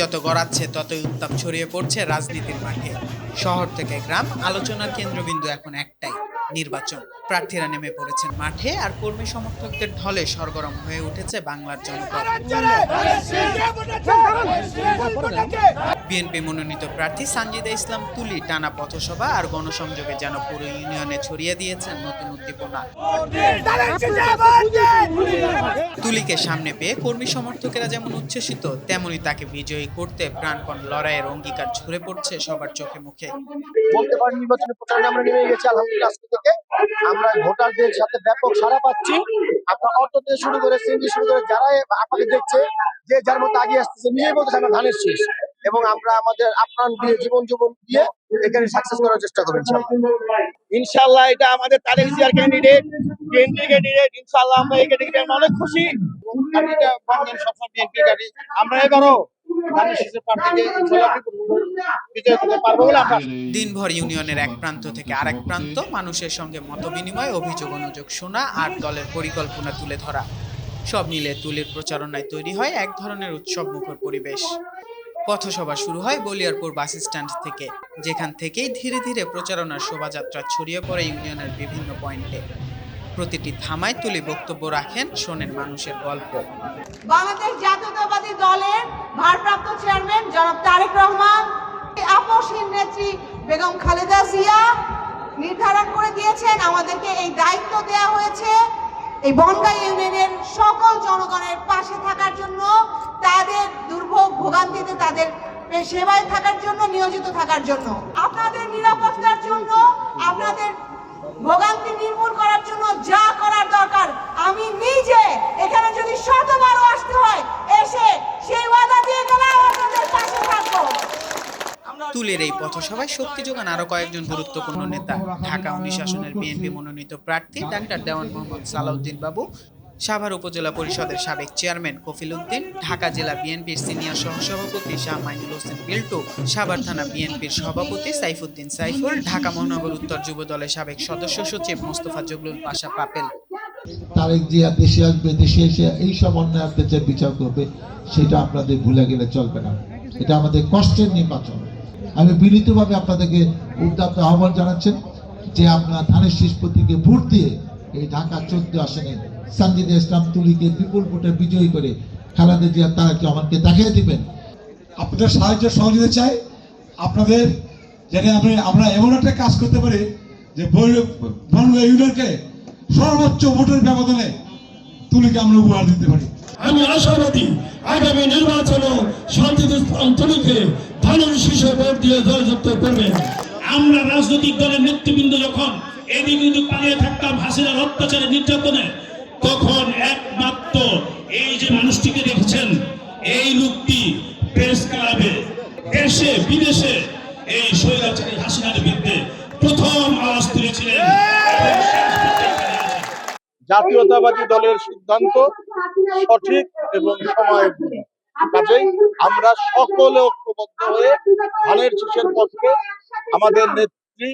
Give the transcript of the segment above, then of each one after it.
যত গড়াচ্ছে, ততই উত্তাপ ছড়িয়ে পড়ছে রাজনীতির মাঠে। শহর থেকে গ্রাম আলোচনার কেন্দ্রবিন্দু এখন একটাই, নির্বাচন। প্রার্থীরা নেমে পড়েছেন মাঠে আর কর্মী সমর্থকদের ঢলে সরগরম হয়ে উঠেছে বাংলার জনপদ বিএনপি মনোনীত প্রার্থী সানজিদা ইসলাম তুলি টানা পথসভা আর গণসংযোগে যেন পুরো ইউনিয়নে ছড়িয়ে দিয়েছেন নতুন উদ্দীপনা। তুলিকে সামনে পেয়ে কর্মী সমর্থকেরা যেমন উচ্ছ্বসিত তেমনি তাকে বিজয়ী করতে প্রাণপণ লড়াইয়ের অঙ্গীকার ঝরে পড়ছে সবার চোখে মুখে। বলতে পারেন প্রচারণা আমরা নেমে গেছি, আলহামদুলিল্লাহ, আজকে থেকে। আমরা ভোটারদের সাথে ব্যাপক সাড়া পাচ্ছি। আপনার অটো থেকে শুরু করে সিএনজি শুরু করে যারাই আপনাকে দেখছে যে যার মতো আগে আসতেছে নিজেই বলতেছে আমরা ধানের শীষ। এবং আমরা আমাদের আপ্রাণ দিয়ে জীবন জীবন দিয়ে এখানে সাকসেস করার চেষ্টা করবেন ইনশাল্লাহ এটা আমাদের তারেক জিয়ার ক্যান্ডিডেট বিএনপি ক্যান্ডিডেট ইনশাল্লাহ আমরা এই ক্যান্ডিডেট অনেক খুশি। আমি এটা সবসময় বিএনপি গাড়ি আমরা এবারও ধানের শীষের প্রার্থীকে ইনশাল্লাহ বিজয় করতে পারব বলে আমরা দিনভর ইউনিয়নের এক প্রান্ত থেকে আরেক প্রান্ত মানুষের সঙ্গে মতবিনিময় অভিযোগ অনুযোগ শোনা আর দলের পরিকল্পনা তুলে ধরা। সব মিলে তুলির প্রচারণায় তৈরি হয় এক ধরনের উৎসব মুখর পরিবেশ। পথসভা শুরু হয় বলিয়ারপুর বাস স্ট্যান্ড থেকে যেখান থেকেই ধীরে ধীরে প্রচারণার শোভাযাত্রা ছড়িয়ে পড়ে ইউনিয়নের বিভিন্ন পয়েন্টে। প্রতিটি থামায় তুলি বক্তব্য রাখেন শোনেন মানুষের গল্প। বাংলাদেশ জাতীয়তাবাদী দলের ভারপ্রাপ্ত চেয়ারম্যান জনাব তারেক রহমান। আপসহীন নেত্রী বেগম খালেদা জিয়া নির্ধারণ করে দিয়েছেন, আমাদেরকে এই দায়িত্ব দেওয়া হয়েছে। এই বনগাঁ ইউনিয়নের সকল জনগণের পাশে থাকার জন্য, তাদের দুর্ভোগ ভোগান্তিতে তাদের সেবায় থাকার জন্য, নিয়োজিত থাকার জন্য। আপনাদের নিরাপত্তার জন্য, আপনাদের ভোগান্তি নির্মূল করার জন্য যা করার দরকার আমি নিজে এখানে যদি শতবারও আসতে হয় এসে সেই ওয়াদা দিয়ে গেলাম আপনাদের পাশে থাকব তুলের এই পথসভায় শক্তি যোগান আরও কয়েকজন গুরুত্বপূর্ণ নেতা, ঢাকা উনিশ আসনের বিএনপি মনোনীত প্রার্থী ডাক্তার দেওয়ান মোহাম্মদ সালাউদ্দিন বাবু, সাভার উপজেলা পরিষদের সাবেক চেয়ারম্যান কফিল উদ্দিন, ঢাকা জেলা বিএনপির সিনিয়র সহসভাপতি শাহ মাইনুল হোসেন বিল্টু, সাভার থানা বিএনপির সভাপতি সাইফুদ্দিন সাইফুল, ঢাকা মহানগর উত্তর যুব দলের সাবেক সদস্য সচিব মোস্তফা জগলুল পাশা পাপেল। তারেক জিয়া দেশে আসবে, দেশে এসে এই সব অন্যায় বিচার করবে, সেটা আপনাদের ভুলে গেলে চলবে না। এটা আমাদের কষ্টের নির্বাচন। আমি বিনীতভাবে আপনাদেরকে উদ্যাপ্ত আহ্বান জানাচ্ছেন যে আপনার ধানের শীষ প্রতীকে ভোট দিয়ে এই ঢাকা চোদ্দ আসনে সানজিদা ইসলাম তুলিকে বিপুল ভোটে বিজয়ী করে খালেদা জিয়া তারেক রহমানকে দেখিয়ে দিবেন। আপনাদের সাহায্য সহযোগিতা চাই। আপনাদের যাতে আমরা আমরা এমন একটা কাজ করতে পারি যে বনগাঁ ইউনিয়নকে সর্বোচ্চ ভোটের ব্যবধানে তুলিকে আমরা উপহার দিতে পারি। আমি আশাবাদী আগামী নির্বাচনে শান্তিতে অঞ্চলকে ধানের শীর্ষে ভোট দিয়ে করবেন আমরা রাজনৈতিক দলের নেতৃবৃন্দ যখন এদিক ওদিক পালিয়ে থাকতাম, হাসিনার অত্যাচারে নির্যাতনে, তখন একমাত্র এই যে মানুষটিকে এই লোকটি প্রেস ক্লাবে দেশে, বিদেশে এই স্বৈরাচারী হাসিনার বিরুদ্ধে প্রথম আওয়াজ তুলেছিলেন। জাতীয়তাবাদী দলের সিদ্ধান্ত সঠিক এবং সময় কাজেই আমরা সকলে ঐক্যবদ্ধ হয়ে ধানের শীষের পক্ষে আমাদের নেত্রী,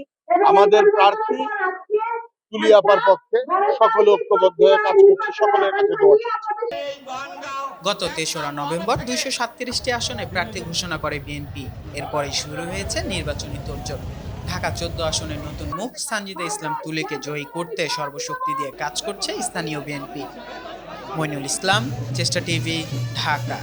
আমাদের প্রার্থী সকলের গত তেসরা নভেম্বর দুইশো সাতত্রিশটি আসনে প্রার্থী ঘোষণা করে বিএনপি। এরপরে শুরু হয়েছে নির্বাচনী তোড়জোড় ঢাকা চোদ্দ আসনের নতুন মুখ সানজিদা ইসলাম তুলেকে জয়ী করতে সর্বশক্তি দিয়ে কাজ করছে স্থানীয় বিএনপি। মইনুল ইসলাম, চেষ্টা টিভি, ঢাকা।